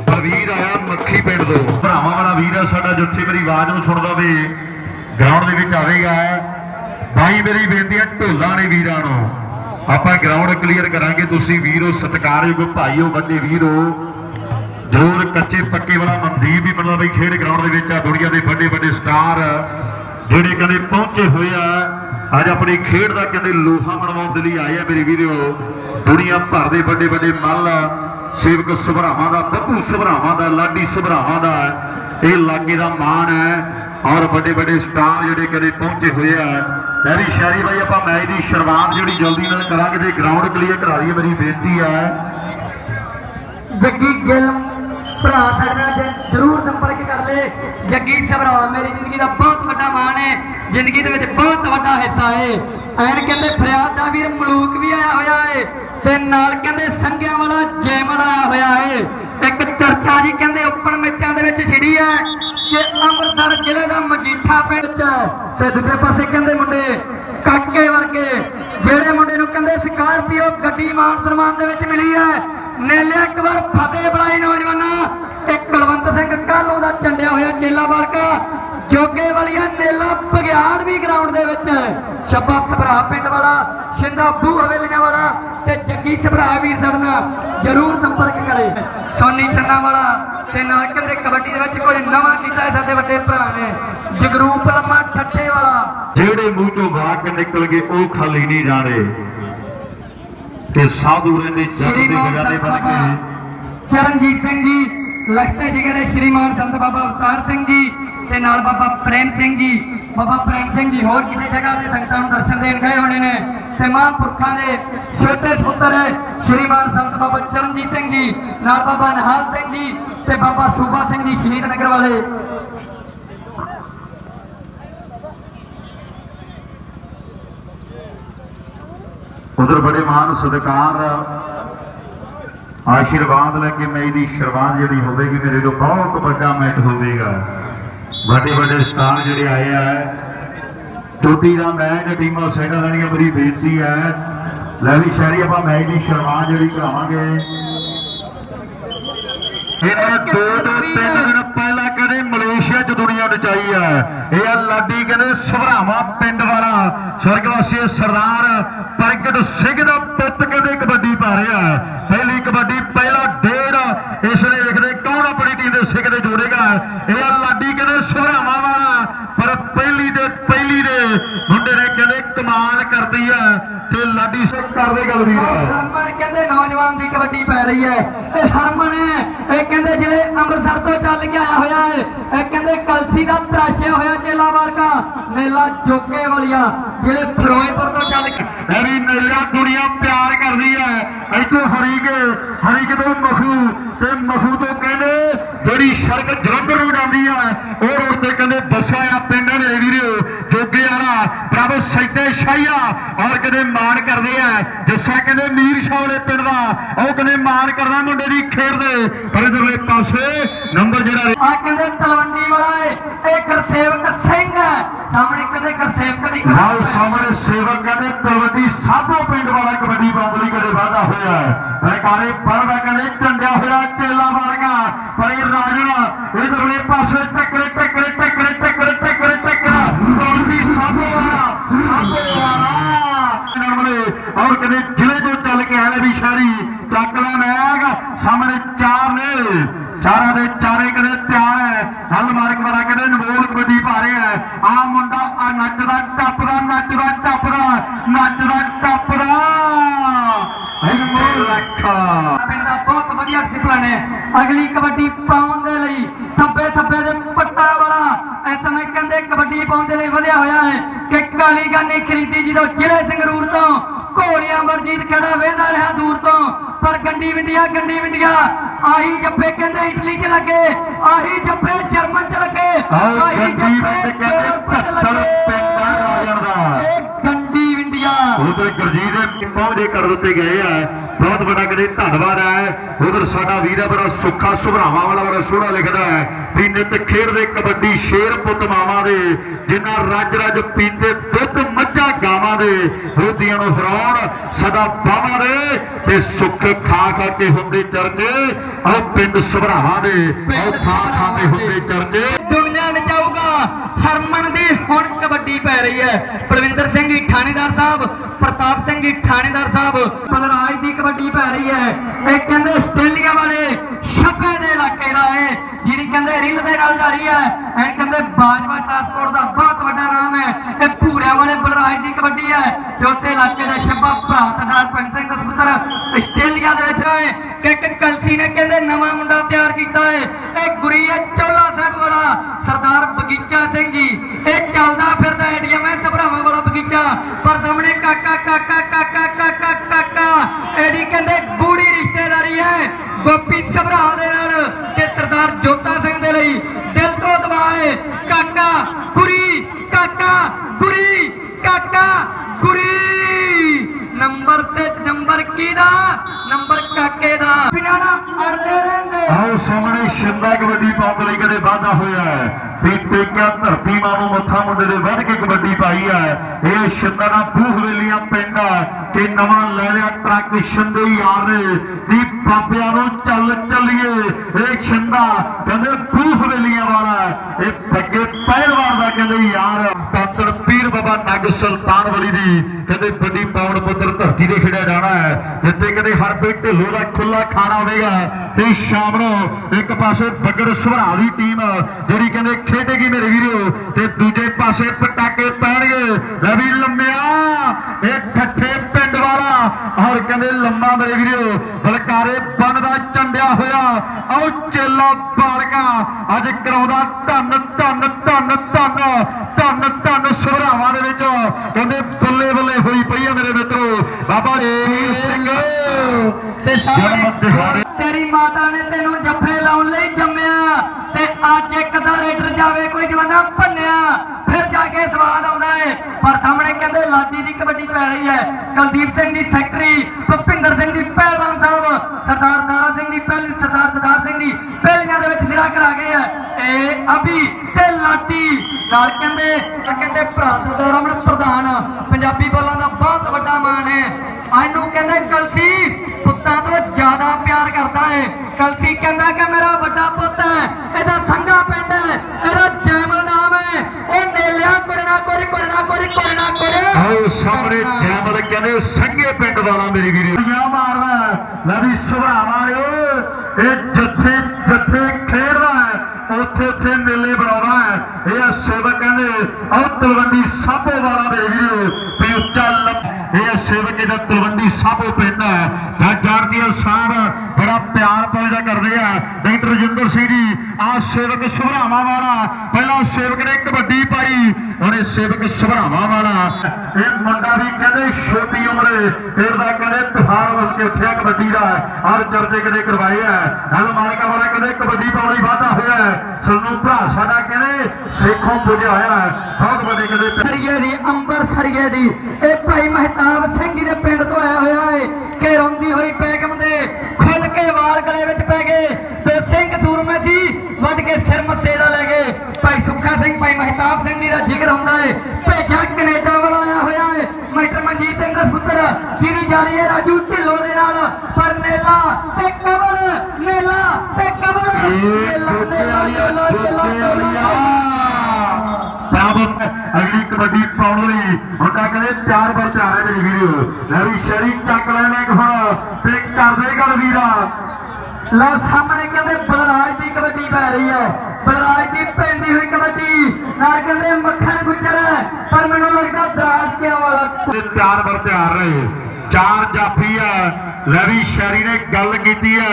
ਪ੍ਰਵੀਰ ਆਇਆ ਮੱਖੀ ਪਿੰਡ ਤੋਂ। ਭਰਾਵਾਂ ਵਾਲਾ ਵੀਰ ਆ ਸਾਡਾ ਜਿੱਥੇ ਮੇਰੀ ਆਵਾਜ਼ ਨੂੰ ਸੁਣਦਾ ਵੇ ਗਰਾਊਂਡ ਦੇ ਵਿੱਚ ਆਵੇਗਾ। ਬਾਈ, ਮੇਰੀ ਬੇਨਤੀ ਹੈ ਢੋਲਾਂ ਨੇ ਵੀਰਾਂ ਨੂੰ। ਆਪਾਂ ਗਰਾਊਂਡ ਕਲੀਅਰ ਕਰਾਂਗੇ, ਤੁਸੀਂ ਵੀਰੋ, ਸਤਿਕਾਰਯੋਗ ਭਾਈਓ ਵੱਡੇ ਵੀਰੋ। ਜ਼ਰੂਰ ਕੱਚੇ ਪੱਕੇ ਵਾਲਾ ਮਨਦੀਪ ਵੀ ਮਤਲਬ ਬਈ ਖੇਡ ਗਰਾਊਂਡ ਦੇ ਵਿੱਚ ਆ, ਦੁਨੀਆ ਦੇ ਵੱਡੇ ਵੱਡੇ ਸਟਾਰ ਜਿਹੜੇ ਕਹਿੰਦੇ ਪਹੁੰਚੇ ਹੋਏ ਆ। ਅੱਜ ਆਪਣੀ ਖੇਡ ਦਾ ਕਹਿੰਦੇ ਲੋਹਾ ਮਨਵਾਉਣ ਦੇ ਲਈ ਆਏ ਆ ਮੇਰੇ ਵੀਰੋ। ਦੁਨੀਆ ਭਰ ਦੇ ਵੱਡੇ ਵੱਡੇ ਮੱਲ, ਸੇਵਕ ਸੁਭਰਾਵਾਂ ਦਾ, ਬੱਬੂ ਸੁਭਰਾਵਾਂ ਦਾ, ਲਾਡੀ ਸੁਭਰਾਵਾਂ ਦਾ, ਇਹ ਲਾਗੇ ਦਾ ਮਾਣ ਹੈ। ਔਰ ਵੱਡੇ ਵੱਡੇ ਸਟਾਰ ਜਿਹੜੇ ਕਦੇ ਪਹੁੰਚੇ ਹੋਏ ਆ। ਮੈਰੀ ਸ਼ਾਰੀ ਬਾਈ, ਆਪਾਂ ਮੈਚ ਦੀ ਸ਼ੁਰੂਆਤ ਜਿਹੜੀ ਜਲਦੀ ਨਾਲ ਕਰਾਂਗੇ ਤੇ ਗਰਾਊਂਡ ਕਲੀਅਰ ਕਰਾ ਦਈਏ, ਮੇਰੀ ਬੇਨਤੀ ਹੈ। ਜੱਗੀ ਗਿੱਲ ਭਰਾ ਸਾਡੇ ਨਾਲ ਜ਼ਰੂਰ ਸੰਪਰਕ ਕਰ ਲੈ। ਜੱਗੀ ਸਭਰਾ ਮੇਰੀ ਜ਼ਿੰਦਗੀ ਦਾ ਬਹੁਤ ਵੱਡਾ ਮਾਣ ਹੈ। ਜ਼ਿੰਦਗੀ ਦੇ ਵਿੱਚ ਬਹੁਤ ਵੱਡਾ ਹਿੱਸਾ ਹੈ। ਐਨ ਕਹਿੰਦੇ ਫਰਿਆਦ ਦਾ ਵੀਰ ਮਲੂਕ ਵੀ ਆਇਆ ਹੋਇਆ ਹੈ ਤੇ ਨਾਲ ਕਹਿੰਦੇ ਸੰਗਿਆਂ ਵਾਲਾ ਜੈਮਲ ਆਇਆ ਹੋਇਆ ਹੈ। ਇੱਕ ਚਰਚਾ ਜੀ ਕਹਿੰਦੇ ਓਪਨ ਮੈਚਾਂ ਦੇ ਵਿੱਚ ਛਿੜੀ ਹੈ ਕਿ ਅੰਮ੍ਰਿਤਸਰ ਜ਼ਿਲ੍ਹੇ ਦਾ ਮਜੀਠਾ ਪਿੰਡ ਚ ਤੇ ਦੂਜੇ ਪਾਸੇ ਕਹਿੰਦੇ ਮੁੰਡੇ ਕਾਕੇ ਵਰਗੇ, ਜਿਹੜੇ ਮੁੰਡੇ ਨੂੰ ਕਹਿੰਦੇ ਸਕਾਰਪੀਓ ਗੱਡੀ ਮਾਨ ਸਨਮਾਨ ਦੇ ਵਿੱਚ ਮਿਲੀ ਹੈ। ਨੇਲੇ ਇੱਕ ਵਾਰ ਫਤਿਹ ਬੁਲਾਈ ਨੌਜਵਾਨਾਂ। ਤੇ ਕੁਲਵੰਤ ਸਿੰਘ ਕਾਲੋਂ ਦਾ ਚੰਡਿਆ ਹੋਇਆ ਚੇਲਾ ਵਾਲਕਾ। ਜੋਗੇ ਵਾਲੀਆ ਨੇਲਾ ਬਗਿਆੜ ਵੀ ਗਰਾਊਂਡ ਦੇ ਵਿੱਚ। ਹੈ। ਸਭਰਾ ਪਿੰਡ ਵਾਲਾ, ਸ਼ਿੰਦਾ ਬੂ ਹਵੇਲੀਆਂ ਵਾਲਾ ਤੇ ਜੱਗੀ ਸਭਰਾ ਵੀਰ ਸਾਡੇ ਨਾਲ ਜਰੂਰ ਸੰਪਰਕ ਕਰੇ। ਸੋਨੀ ਛੰਨਾ ਵਾਲਾ ਤੇ ਨਾਲ ਕਹਿੰਦੇ ਕਬੱਡੀ ਦੇ ਵਿੱਚ ਕੁਝ ਨਵਾਂ ਕੀਤਾ ਹੈ ਸਾਡੇ ਵੱਡੇ ਭਰਾ ਨੇ। ਜਗਰੂਪ ਲੰਮਾ ਠੱਠੇ ਵਾਲਾ। ਜਿਹੜੇ ਮੂੰਹ ਚੋਂ ਵਾਕ ਨਿਕਲ ਗਏ, ਉਹ ਖਾਲੀ ਨਹੀਂ ਜਾਣੇ। ਤੇ ਸਾਧੂ ਰਹਿੰਦੇ ਸੰਤ ਬਣ ਬਾਬਾ ਕੇ ਚਰਨਜੀਤ ਸਿੰਘ ਜੀ ਲਖਤੇ ਜਿਗਰ ਦੇ ਸ਼੍ਰੀਮਾਨ ਸੰਤ ਬਾਬਾ ਅਵਤਾਰ ਸਿੰਘ ਜੀ ਤੇ ਨਾਲ ਬਾਬਾ ਪ੍ਰੇਮ ਸਿੰਘ ਜੀ। ਬਾਬਾ ਪ੍ਰੇਮ ਸਿੰਘ ਜੀ ਹੋਰ ਕਿਸੇ ਜਗ੍ਹਾ ਤੇ ਸੰਗਤਾਂ ਨੂੰ ਦਰਸ਼ਨ ਦੇਣ ਗਏ ਹੋਣੇ ਨੇ ਤੇ ਮਹਾਂਪੁਰਖਾਂ ਦੇ ਛੋਟੇ ਪੁੱਤਰ ਸ਼੍ਰੀਮਾਨ ਸੰਤ ਬਾਬਾ ਚਰਨਜੀਤ ਸਿੰਘ ਜੀ ਨਾਲ ਬਾਬਾ ਨਿਹਾਲ ਸਿੰਘ ਜੀ ਤੇ ਬਾਬਾ ਸੂਬਾ ਸਿੰਘ ਜੀ ਸ਼ਹੀਦ ਨਗਰ ਵਾਲੇ ਉਧਰ ਬੜੇ ਮਾਨ ਸਤਿਕਾਰ, ਆਸ਼ੀਰਵਾਦ ਲੈ ਕੇ ਮੈਚ ਦੀ ਸ਼ੁਰੂਆਤ ਜਿਹੜੀ ਹੋਵੇਗੀ, ਮੇਰੇ ਲਈ ਬਹੁਤ ਵੱਡਾ ਮੈਚ ਹੋਵੇਗਾ। ਵੱਡੇ ਵੱਡੇ ਸਟਾਰ ਜਿਹੜੇ ਆਏ ਆ, ਚੋਟੀ ਦਾ ਮੈਚ, ਟੀਮਾਂ ਸੈਨਾ ਦੀਆਂ ਮੇਰੀ ਬੇਨਤੀ ਹੈ। ਲੈ ਵੀ ਸ਼ਹਿਰੀ ਆਪਾਂ ਮੈਚ ਦੀ ਸ਼ੁਰੂਆਤ ਜਿਹੜੀ ਕਰਾਵਾਂਗੇ। ਇਹਨਾਂ ਦੋ ਤੋਂ ਤਿੰਨ ਦਿਨ ਪਹਿਲਾਂ ਕਹਿੰਦੇ ਮਲੇਸ਼ੀਆ 'ਚ ਦੁਨੀਆ ਨਚਾਈ ਹੈ ਇਹ ਆ ਲਾਡੀ ਕਹਿੰਦੇ ਸਭਰਾਵਾ ਪਿੰਡ ਵਾਲਾ। ਸਵਰਗਵਾਸੀ ਸਰਦਾਰ ਪ੍ਰਗਟ ਸਿੰਘ ਦਾ ਪੁੱਤ ਕਹਿੰਦੇ ਕਬੱਡੀ ਪਾ ਰਿਹਾ ਹੈ ਪਹਿਲੀ ਕਬੱਡੀ ਪਹਿਲਾ ਡੇਢ ਇਸ ਨੇ ਵੇਖਦੇ ਕੌਣ ਆਪਣੀ ਟੀਮ ਦੇ ਸਿੱਖ ਦੇ ਜੋੜੇਗਾ ਇਹ ਆ ਲਾਡੀ ਕਹਿੰਦੇ ਸਭਰਾਵਾ ਵਾਲਾ ਪਰ ਪਹਿਲੀ ਦੇ ਪਹਿਲੀ ਦੇ ਮੁੰਡੇ ਨੇ ਕਹਿੰਦੇ ਕਮਾਲ ਕਰਦੀ ਹੈ ਤੇ ਲਾਡੀ ਸਿੰਘ ਕਰਦੇ ਗੱਲ ਵੀਰ ਹਰਮਨ ਕਹਿੰਦੇ ਨੌਜਵਾਨ ਦੀ ਕਬੱਡੀ ਪੈ ਰਹੀ ਹੈ ਇਹ ਹਰਮਨ ਹੈ ਇਹ ਕਹਿੰਦੇ ਜਿਹੜੇ ਅੰਮ੍ਰਿਤਸਰ ਤੋਂ ਚੱਲ ਕੇ ਆਇਆ ਹੋਇਆ ਹੈ ਇਹ ਕਹਿੰਦੇ ਕਲਸੀ ਦਾ ਤਰਾਸ਼ਿਆ ਹੋਇਆ ਚੇਲਾ ਵਾਲਕਾ ਮੇਲਾ ਜੋਗੇ ਵਾਲੀਆ, ਜਿਹੜੇ ਫਿਰੋਜ਼ਪੁਰ ਤੋਂ ਚੱਲ ਕੇ ਐਵੇਂ ਨਈਆ ਦੁਨੀਆ ਪਿਆਰ ਕਰਦੀ ਹੈ ਇੱਥੋਂ ਹਰੀਕ ਹਰੀਕ ਤੋਂ ਮਖੂ, ਤੇ ਮਖੂ ਤੋਂ ਕਹਿੰਦੇ, ਜਿਹੜੀ ਸੜਕ ਜਲੰਧਰ ਨੂੰ ਜਾਂਦੀ ਹੈ ਉਹ ਰੋਡ ਤੇ ਕਹਿੰਦੇ ਬੱਸਾਂ ਆ ਪਿੰਡਾਂ ਦੇ ਵੀਰੋ ਜੋਗੇ ਵਾਲਾ ਪ੍ਰਭ ਸੈਤੇ ਸ਼ਾਹੀਆ ਔਰ ਕਹਿੰਦੇ ਮਾਣ ਕਰਦੇ ਆ ਜੱਸਾ ਕਹਿੰਦੇ ਮੀਰ ਸ਼ਾਹ ਵਾਲੇ ਪਿੰਡ ਦਾ ਉਹ ਕਹਿੰਦੇ ਮਾਣ ਕਰਦਾ ਮੁੰਡੇ ਦੀ ਖੇਡ ਦੇ ਪਰ ਇਧਰਲੇ ਪਾਸੇ ਨੰਬਰ ਜਿਹੜਾ ਆ ਕਹਿੰਦੇ ਤਲਵੰਡੀ ਵਾਲਾ ਹੈ ਇਹ ਗੁਰਸੇਵਕ ਸਿੰਘ ਹੈ ਸਾਹਮਣੇ ਕਹਿੰਦੇ ਗੁਰਸੇਵਕ ਦੀ ਨਾਲ ਸਾਹਮਣੇ ਸੇਵਕ ਕਹਿੰਦੇ, ਤਲਵੰਡੀ ਸਾਬੋ ਪਿੰਡ ਵਾਲਾ ਕਬੱਡੀ ਬੰਦ ਕਦੇ ਵਾਧਾ ਹੋਇਆ ਹੈ। ਸਰਕਾਰੇ ਪਰਦਾ ਕਹਿੰਦੇ, ਝੰਡਿਆ ਹੋਇਆ ਚੇਲਾ ਵਾਲੀਆਂ ਪਰ ਇਹ ਰਾਜਣਾ ਇਧਰਲੇ ਪਾਸੇ ਟੱਕਰੇ ਟੱਕਰੇ ਟੱਕਰੇ ਟੱਕਰੇ ਟੱਕਰੇ, ਟੱਕਰਾ। ਤਲਵੰਡੀ ਸਾਬੋ ਵਾਲਾ ਸਾਬੋ ਵਾਲਾ। ਨਰਮਲੇ ਔਰ ਕਹਿੰਦੇ, ਜ਼ਿਲ੍ਹੇ ਤੋਂ ਚੱਲ ਕੇ ਆਲੇ ਵੀ ਸ਼ਹਿਰੀ। ਚੱਕ ਲੈ ਮੈਗ, ਸਾਹਮਣੇ ਚਾਰ ਨੇ। ਚਾਰਾਂ ਦੇ ਚਾਰੇ ਕਦੇ ਤਿਆਰ ਹੈ। ਹਲ ਮਾਰਕ ਵਾਲਾ ਕਦੇ ਨਵੋਲ ਕਬੱਡੀ ਪਾ ਰਿਹਾ ਹੈ। ਆ ਮੁੰਡਾ ਆ ਨੱਚਦਾ, ਟੱਪਦਾ ਨੱਚਦਾ ਟੱਪਦਾ ਨੱਚਦਾ, ਟੱਪਦਾ। ਇਹਨੂੰ ਲੱਖਾ ਪਿੰਡ ਦਾ ਬਹੁਤ ਵਧੀਆ ਡਿਸਪਲਨ ਹੈ। ਅਗਲੀ ਕਬੱਡੀ ਪਾਉਣ ਦੇ ਲਈ ਥੱਬੇ ਥੱਬੇ ਦੇ ਪੱਟਾ ਵਾਲਾ ਇਸ ਸਮੇਂ ਕਹਿੰਦੇ ਕਬੱਡੀ ਪਾਉਣ ਦੇ ਲਈ ਵਧਿਆ ਹੋਇਆ ਹੈ। ਕਿ ਕਾਲੀ ਗਾਨੀ ਖਰੀਦੀ ਜਦੋਂ ਜ਼ਿਲ੍ਹੇ ਸੰਗਰੂਰ ਤੋਂ। ਘੋੜੀਆਂ ਮਰਜੀਤ ਖੜਾ ਵੇਂਦਾ ਰਿਹਾ ਦੂਰ ਤੋਂ। ਪਰ ਗੰਡੀ ਵਿੰਡੀਆਂ ਗੰਡੀ ਵਿੰਡੀਆਂ ਆਹੀ ਜੱਫੇ ਕਹਿੰਦੇ ਇਟਲੀ 'ਚ ਲੱਗੇ ਆਹੀ ਜੱਫੇ ਜਰਮਨ 'ਚ ਲੱਗੇ ਆਹ ਆਹੀ ਗੰਡੀ ਜੱਫੇ ਵਿੱਚ ਕਹਿੰਦੇ ਯੂਰਪ 'ਚ ਪੱਥਰ ਲੱਗੇ। ਪੈਂਦਾ ਰਾਜਨ ਦਾ। ਇਹ ਗੰਡੀ ਵਿੰਡੀਆਂ। ਉਧਰ ਗੁਰਜੀਤ ਦੇ ਪਹੁੰਚੇ ਕਰ ਦਿੱਤੇ ਗਏ ਆ ਬਹੁਤ ਵੱਡਾ ਕਦੇ ਧੰਨਵਾਦ ਹੈ ਉਧਰ ਸਾਡਾ ਵੀਰ ਬੜਾ ਸੁੱਖਾ ਸੁਭਰਾਵਾਂ ਵਾਲਾ ਬੜਾ ਸੋਹਣਾ ਲਿਖਦਾ ਹੈ। ਵੀ ਨਿਤ ਖੇਡਦੇ ਕਬੱਡੀ ਸ਼ੇਰ ਪੁੱਤ ਮਾਵਾਂ ਦੇ ਜਿਨ੍ਹਾਂ ਰੱਜ ਰੱਜ ਪੀਤੇ ਦੁੱਧ ਮੱਝਾਂ ਗਾਵਾਂ ਦੇ ਹੋਦੀਆਂ ਨੂੰ ਹਰਾਉਣ ਸਦਾ ਬਾਵਾਂ ਦੇ ਤੇ ਸੁੱਖ ਖਾ ਖਾ ਕੇ ਹੁੰਦੇ ਚਰਚੇ। ਉਹ ਪਿੰਡ ਸੁਭਰਾਵਾਂ ਦੇ ਉਹ ਥਾਂ ਥਾਂ ਤੇ ਹੁੰਦੇ ਚਰਚੇ। ਦੁਨੀਆ ਨਚਾਊਗਾ ਹਰਮਨ ਦੀ ਹੁਣ ਕਬੱਡੀ ਪੈ ਰਹੀ ਹੈ। ਬਲਵਿੰਦਰ ਸਿੰਘ ਥਾਣੇਦਾਰ ਸਾਹਿਬ ਪ੍ਰਤਾਪ ਸਿੰਘ ਜੀ, ਥਾਣੇਦਾਰ ਸਾਹਿਬ, ਬਲਰਾਜ ਦੀ ਕਬੱਡੀ ਪੈ ਰਹੀ ਹੈ ਇਹ ਕਹਿੰਦੇ ਆਸਟ੍ਰੇਲੀਆ ਵਾਲੇ ਛੱਪੇ ਦੇ ਇਲਾਕੇ ਦਾ ਹੈ ਜਿਹਦੀ ਕਹਿੰਦੇ ਰਿਲ ਦੇ ਨਾਲ ਜਾਰੀ ਹੈ, ਐਂ ਕਹਿੰਦੇ ਬਾਜਵਾ ਟਰਾਂਸਪੋਰਟ ਦਾ ਬਹੁਤ ਵੱਡਾ ਨਾਮ ਹੈ। ਇਹ ਭੂਰਿਆਂ ਵਾਲੇ ਬਲਰਾਜ ਦੀ ਕਬੱਡੀ ਹੈ, ਤੇ ਉਸੇ ਇਲਾਕੇ ਦੇ ਛੱਪਾ ਭਰਾ ਸਰਦਾਰ ਪੰਜ ਸਿੰਘ ਕਸਬਤਰ ਆਸਟ੍ਰੇਲੀਆ ਦੇ ਵਿੱਚ ਹੈ। ਕਿ ਇੱਕ ਕਲਸੀ ਨੇ ਕਹਿੰਦੇ ਨਵਾਂ ਮੁੰਡਾ ਤਿਆਰ ਕੀਤਾ ਹੈ। ਇਹ ਗੁਰੀ ਹੈ ਚੋਲਾ ਸਾਹਿਬ ਵਾਲਾ, ਸਰਦਾਰ ਬਗੀਚਾ ਸਿੰਘ ਜੀ। ਇਹ ਚੱਲਦਾ ਫਿਰਦਾ ਏਟੀਐਮ ਹੈ, ਸਭਰਾਵਾਂ ਵਾਲਾ ਬਗੀਚਾ। ਪਰ ਸਾਹਮਣੇ ਕਾਕਾ ਕਾਕਾ ਕਾਕਾ ਕਾਕਾ ਕਾਕਾ। ਇਹਦੀ ਕਹਿੰਦੇ ਗੂੜੀ ਰਿਸ਼ਤੇਦਾਰੀ ਹੈ, ਗੋਪੀ ਸਭਰਾ ਦੇ ਨਾਲ। ਕਿ ਵਾਰੀ ਦਿਲ ਤੋਂ ਦਬਾਏ, ਕਾਕਾ ਗੁਰੀ ਕਾਕਾ ਗੁਰੀ ਕਾਕਾ ਗੁਰੀ ਨੰਬਰ ਤੇ, ਨੰਬਰ ਕਿਹਦਾ? ਨੰਬਰ ਕਾਕੇ ਦਾ। ਬਿਨਾਣਾ ਅੜਦੇ ਰਹੇ। ਆਓ ਸਾਹਮਣੇ ਸ਼ਿੰਦਾ ਕਬੱਡੀ ਪਾਉਣ ਲਈ ਕਦੇ ਵਾਧਾ ਹੋਇਆ ਹੈ। ਤੇ ਧਰਤੀ ਮਾਂ ਨੂੰ ਮੱਥਾ ਮੁੰਡੇ ਦੇ ਵੱਧ ਕੇ ਕਬੱਡੀ ਪਾਈ ਹੈ। ਇਹ ਸ਼ਿੰਦਾ ਦਾ ਬੂਹ ਵੇਲੀਆਂ ਪਿੰਡ ਹੈ ਕਿ ਨਵਾਂ ਲੈ ਲਿਆ ਟਰੱਕ ਸ਼ਿੰਦੇ ਯਾਰ ਨੇ। ਵੀ ਬਾਬਿਆਂ ਨੂੰ ਚੱਲ ਚੱਲੀਏ। ਇਹ ਸ਼ਿੰਦਾ ਕਹਿੰਦੇ ਬੂਹ ਵੇਲੀਆਂ ਵਾਲਾ ਇਹ ਬੱਗੇ ਪਹਿਲਵਾਨ ਦਾ ਕਹਿੰਦੇ ਯਾਰ ਡਾਕਟਰ ਪੀਰ ਬਾਬਾ ਨਗ ਸੁਲਤਾਨ ਵਲੀ ਦੀ ਕਹਿੰਦੇ ਵੱਡੀ ਪਾਵਨ ਪੁੱਤਰ ਧਰਤੀ ਦੇ ਖੇਡਿਆ ਜਾਣਾ ਹੈ, ਜਿੱਥੇ ਕਹਿੰਦੇ ਹਰ ਕੋਈ ਢਿੱਲੋਂ ਦਾ ਖੁੱਲਾ ਖਾਣਾ ਹੋਵੇਗਾ ਤੇ ਸ਼ਾਮ ਨੂੰ ਇੱਕ ਪਾਸੇ ਬੱਗੜ ਸੁਭਰਾ ਦੀ ਟੀਮ ਜਿਹੜੀ ਕਹਿੰਦੇ ਖੇਡੇਗੀ ਮੇਰੇ ਵੀਰੋ ਤੇ ਦੂਜੇ ਪਾਸੇ ਪਟਾਕੇ ਪੈਣਗੇ। ਲੈ ਵੀ ਲੰਮਿਆ, ਇਹ ਠੱਠੇ ਪਿੰਡ ਵਾਲਾ ਔਰ ਕਹਿੰਦੇ ਲੰਮਾ ਮੇਰੇ ਵੀਰੋ, ਬਲਕਾਰੇ ਬਣਦਾ ਦਾ ਚੰਡਿਆ ਹੋਇਆ, ਆਓ ਚੇਲਾ ਬਾਲਗਾ ਅੱਜ ਕਰਾਉਂਦਾ ਧੰਨ ਧੰਨ ਧੰਨ ਧੰਨ ਧੰਨ ਧੰਨ ਸੁਭਰਾਵਾਂ ਦੇ ਵਿੱਚ ਕਹਿੰਦੇ ਬੱਲੇ ਬੱਲੇ ਹੋਈ ਪਈ ਆ ਮੇਰੇ ਮਿੱਤਰੋ। ਬਾਬਾ ਜੀ ਸਿੰਘ। ਤੇ ਸਾਹਮਣੇ ਤੇਰੀ ਮਾਤਾ ਨੇ ਤੈਨੂੰ ਜੱਫੇ ਲਾਉਣ ਲਈ ਜੰਮਿਆ ਤੇ ਅੱਜ ਇੱਕ ਦਾ ਰੇਡਰ ਜਾਵੇ ਕੋਈ ਜਵਾਨਾ ਭੰਨਿਆ। ਫਿਰ ਜਾ ਕੇ ਸਵਾਦ ਆਉਂਦਾ ਹੈ ਪਰ ਸਾਹਮਣੇ ਕਹਿੰਦੇ ਲਾਡੀ ਦੀ ਕਬੱਡੀ ਪੈ ਰਹੀ ਹੈ। ਕੁਲਦੀਪ ਸਿੰਘ ਦੀ ਸੈਕਟਰੀ ਭੁਪਿੰਦਰ ਸਿੰਘ ਦੀ ਪਹਿਲਵਾਨ ਸਾਹਿਬ ਸਰਦਾਰ ਦਾਰਾ ਸਿੰਘ ਦੀ ਪਹਿਲੀ ਸਰਦਾਰ ਦਦਾਰ ਸਿੰਘ ਦੀ ਪਹਿਲੀਆਂ ਦੇ ਵਿੱਚ ਸਿਰਾ ਕਰਾ ਗਏ ਹੈ ਇਹ ਅਭੀ ਤੇ ਲਾਡੀ। ਨਾਲ ਕਹਿੰਦੇ ਤਾਂ ਕਹਿੰਦੇ ਭਰਾ ਸਰਦਾਰ ਰਮਨ ਪ੍ਰਧਾਨ ਪੰਜਾਬੀ ਬੋਲਾਂ ਦਾ ਬਹੁਤ ਵੱਡਾ ਮਾਣ ਹੈ। ਇਹਨੂੰ ਕਹਿੰਦੇ ਕਲਸੀ ਪੁੱਤਾਂ ਤੋਂ ਜ਼ਿਆਦਾ ਪਿਆਰ ਕਰਦਾ ਹੈ। ਕਲਸੀ ਕਹਿੰਦਾ ਕਿ ਮੇਰਾ ਵੱਡਾ ਪੁੱਤ ਹੈ ਇਹਦਾ ਸੰਗਾ ਪਿੰਡ ਹੈ ਇਹਦਾ ਜੈਮਲ ਨਾਮ ਹੈ। ਇਹ ਨੇਲਿਆ ਕਰਨਾ ਕੋਰੀ ਕਰਨਾ ਕੋਰੀ ਕਰਨਾ ਕੋਰੀ। ਆਓ ਸਾਹਮਣੇ ਜੈਮਲ ਕਹਿੰਦੇ ਸੰਘੇ ਪਿੰਡ ਵਾਲਾ ਮੇਰੇ ਵੀਰੇ। ਯਾ ਮਾਰਦਾ ਲੈ ਵੀ ਸੁਭਰਾ ਮਾਰਿਓ। ਇਹ ਜੱਥੇ ਜੱਥੇ ਖੇਡਦਾ ਹੈ ਉੱਥੇ ਉੱਥੇ ਮੇਲੇ ਬਣਾਉਂਦਾ ਹੈ ਇਹ ਆ ਸੇਵਕ ਕਹਿੰਦੇ ਆਹ ਤਲਵੰਡੀ ਸਾਬੋ ਵਾਲਾ ਮੇਰੇ ਵੀਰੇ, ਵੀ ਉੱਚਾ ਲੰਮ ਇਹ ਆ ਸੇਵਕ ਇਹਦਾ ਤਲਵੰਡੀ ਸਾਬੋ ਪਿੰਡ ਹੈ ਤਾਂ ਜਾਣਦੀ ਸਾਹਿਬ ਬੜਾ ਪਿਆਰ ਪੈਦਾ ਕਰਦੇ ਆ। ਡਾਕਟਰ ਰਜਿੰਦਰ ਸਿੰਘ ਜੀ ਆ ਸੇਵਕ ਸੁਭਰਾਵਾਂ ਵਾਲਾ, ਪਹਿਲਾਂ ਸੇਵਕ ਨੇ ਕਬੱਡੀ ਸੇਵਕ ਸੁਭਰਾਵਾਂ ਵਾਲਾ। ਇਹ ਮੁੰਡਾ ਵੀ ਕਹਿੰਦੇ ਛੋਟੀ ਉਮਰੇ ਖੇਡਦਾ ਕਹਿੰਦੇ ਤਿਹਾਰ ਵਸਕੇ ਉੱਠਿਆ ਕਬੱਡੀ ਦਾ। ਔਰ ਚਰਚੇ ਕਦੇ ਕਰਵਾਏ ਆ। ਹਲ ਮਾਨਕਾ ਵਾਲਾ ਕਹਿੰਦੇ ਕਬੱਡੀ ਪਾਉਣੀ ਵਾਧਾ ਹੋਇਆ ਸਾਨੂੰ ਭਰਾ ਸਾਡਾ ਕਹਿੰਦੇ ਸੇਖੋਂ ਪੁੱਜਿਆ ਹੋਇਆ ਬਹੁਤ ਵੱਡੇ ਕਹਿੰਦੇ ਸਰੀਏ ਦੀ, ਅੰਬਰ ਸਰੀਏ ਦੀ। ਇਹ ਭਾਈ ਮਹਿਤਾਬ ਸਿੰਘ ਜੀ ਦੇ ਪਿੰਡ ਤੋਂ ਆਇਆ ਹੋਇਆ ਹੈ ਕਿ ਰੋਂਦੀ ਹੋਈ ਬੇਗਮ ਦੇ ਖੁੱਲ ਕੇ ਵਾਲ ਗਲੇ ਵਿੱਚ ਪੈ ਗਏ। ਤੇ ਸਿੰਘ ਸੂਰਮੇ ਸੀ। ਵੱਧ ਕੇ ਸਿਰ ਮੱਸੇ ਦਾ ਲੈ ਗਏ ਭਾਈ ਸੁੱਖਾ ਸਿੰਘ ਭਾਈ ਮਹਿਤਾਬ ਸਿੰਘ ਜੀ ਦਾ ਜ਼ਿਕਰ ਹੁੰਦਾ ਹੈ ਭੇਜਾ ਕੈਨੇਡਾ ਵਾਲਾ ਆਇਆ ਹੋਇਆ ਹੈ ਮਾਸਟਰ ਮਨਜੀਤ ਸਿੰਘ ਦਾ ਪੁੱਤਰ ਜਿਹਦੀ ਜਾਰੀ ਹੈ ਰਾਜੂ ਢਿੱਲੋਂ ਦੇ ਨਾਲ। ਪਰ ਨੇਲਾ ਤੇ ਕਬਰ ਨੇਲਾ ਤੇ ਕਬਰ। ਨੇਲਾ ਨੇਲਾ ਨੇਲਾ ਨੇਲਾ ਨੇਲਾ। ਪ੍ਰਾਪਤ ਅਗਲੀ ਕਬੱਡੀ ਪਾਉਣ ਲਈ ਮੁੰਡਾ ਕਹਿੰਦੇ ਪਿਆਰ ਪਰ ਪਿਆਰੇ ਮੇਰੀ ਵੀਡੀਓ ਲੈ ਵੀ ਸ਼ਰੀ ਚੱਕ ਲੈਣੇ ਹੁਣ ਤੇ ਕਰਦੇ ਗੱਲ ਵੀਰਾ। ਲੋ ਸਾਹਮਣੇ ਕਹਿੰਦੇ ਬਲਰਾਜ ਦੀ ਕਬੱਡੀ ਪੈ ਰਹੀ ਹੈ। ਬਲਰਾਜ ਦੀ ਪੈਂਦੀ ਹੋਈ ਕਬੱਡੀ। ਨਾਲ ਕਹਿੰਦੇ ਮੱਖਣ ਗੁੱਜਰ। ਪਰ ਮੈਨੂੰ ਲੱਗਦਾ ਦਰਾਜ ਕਿਆ ਵਾਲਾ? ਪਿਆਰ ਪਰ ਪਿਆਰ ਰਹੇ ਚਾਰ ਜਾਫੀ ਆ ਲੈ ਵੀ ਸ਼ਰੀ ਨੇ ਗੱਲ ਕੀਤੀ ਆ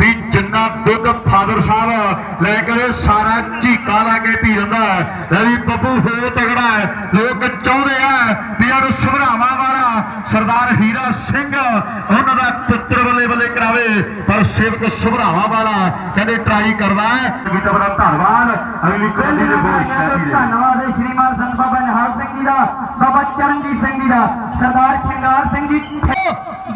ਵੀ ਜਿੰਨਾ ਦੁੱਧ ਫਾਦਰ ਸਾਹਿਬ ਲੈ ਕੇ ਸਾਰਾ ਝੀਕਾ ਲਾ ਕੇ ਪੀ ਜਾਂਦਾ ਹੈ। ਲੈ ਵੀ ਬੱਬੂ ਹੋ ਤਗੜਾ ਲੋਕ ਚਾਹੁੰਦੇ ਆ ਵੀ ਯਾਰ ਸੁਭਰਾਵਾਂ ਵਾਲਾ ਸਰਦਾਰ ਹੀਰਾ ਸਿੰਘ, ਉਹਨਾਂ ਦਾ ਪੁੱਤਰ ਬੱਲੇ ਬੱਲੇ ਕਰਾਵੇ ਸੇਵਕ ਸੁਭਰਾਵਾਂ ਵਾਲਾ ਕਹਿੰਦੇ ਟਰਾਈ ਕਰਦਾ ਹੈ ਵੀ ਤਾਂ ਬੜਾ ਧੰਨਵਾਦ ਅਗਲੀ ਕਬੱਡੀ ਦੇ ਬੋਲ ਧੰਨਵਾਦ ਹੈ ਸ਼੍ਰੀਮਾਨ ਸੰਤ ਬਾਬਾ ਜੀ ਦਾ, ਬਾਬਾ ਚਰਨਜੀਤ ਸਿੰਘ ਜੀ ਦਾ, ਸਰਦਾਰ ਸ਼ਿੰਗਾਰ ਸਿੰਘ ਜੀ।